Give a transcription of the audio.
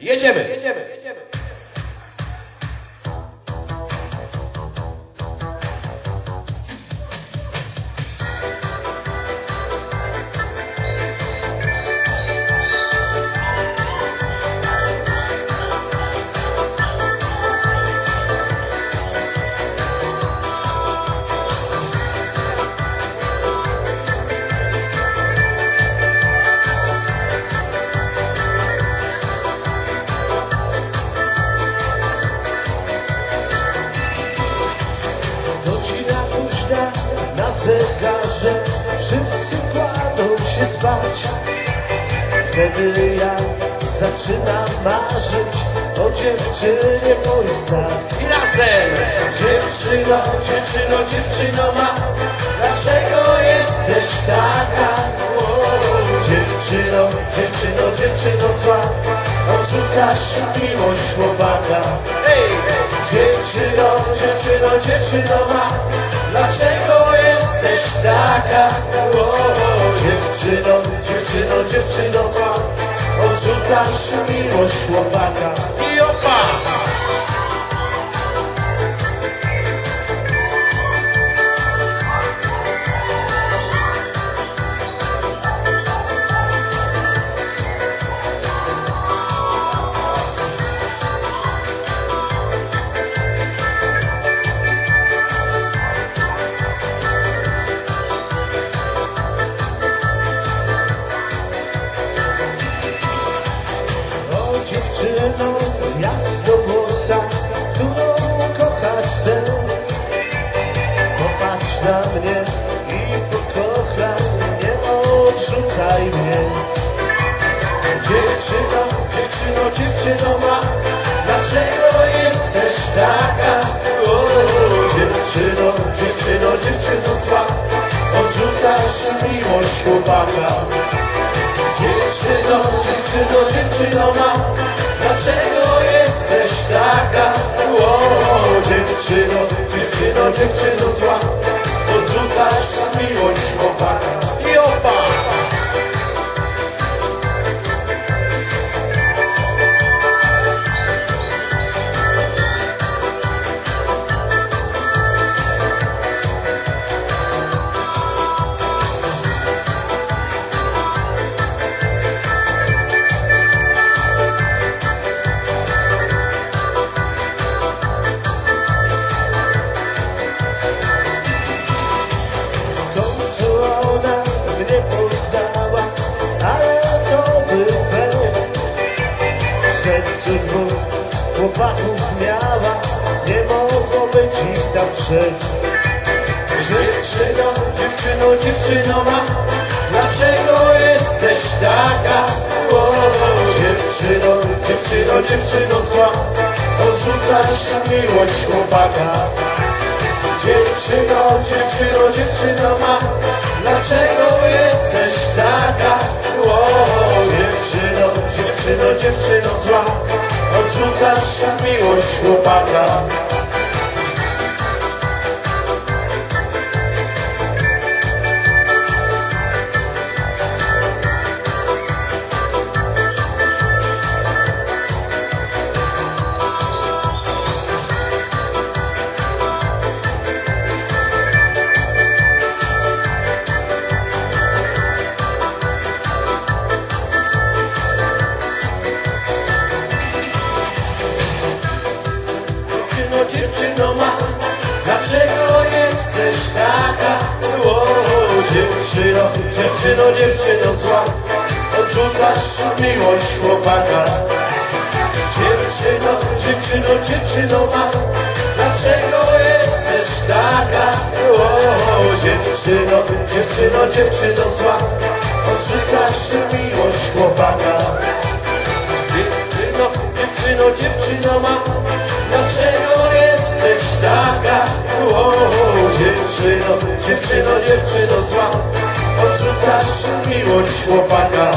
Jedziemy. Jedziemy. Zegarze Wszyscy kładą się spać Wtedy ja zaczynam marzyć O dziewczynie moich snach I razem. Dziewczyno, dziewczyno, dziewczyno ma Dlaczego jesteś taka? Dziewczyno, dziewczyno zła Odrzucasz miłość chłopaka. Dziewczyno, dziewczyno, dziewczyno ma Dlaczego jesteś taka? O, dziewczyno, dziewczyno, dziewczyno zła Odrzucasz miłość chłopaka odrzucaj mnie Dziewczyno, dziewczyno, dziewczyno ma. Dlaczego jesteś taka? O, dziewczyno, dziewczyno, dziewczyno zła. Odrzucasz miłość chłopaka. Dziewczyno, dziewczyno, dziewczyno ma dwóch chłopaków miała Nie mogło być ich tam trzech Dziewczyno, dziewczyno, dziewczyno ma Dlaczego jesteś taka? O, dziewczyno, dziewczyno, dziewczyno zła Odrzucasz miłość chłopaka Dziewczyno, dziewczyno, dziewczyno ma Dlaczego jesteś taka? O, dziewczyno, dziewczyno, dziewczyno Odrzucasz miłość chłopaka jesteś taka? Dziewczyno, dziewczyno, dziewczyno zła. Odrzucasz miłość chłopaka. Dziewczyno, dziewczyno, dziewczyno ma. Dlaczego jesteś taka? O, dziewczyno, dziewczyno, dziewczyno zła. Odrzucasz miłość chłopaka. Dziewczyno, dziewczyno, dziewczyno ma dziewczyno, dziewczyno, dziewczyno zła. Odrzucasz miłość chłopaka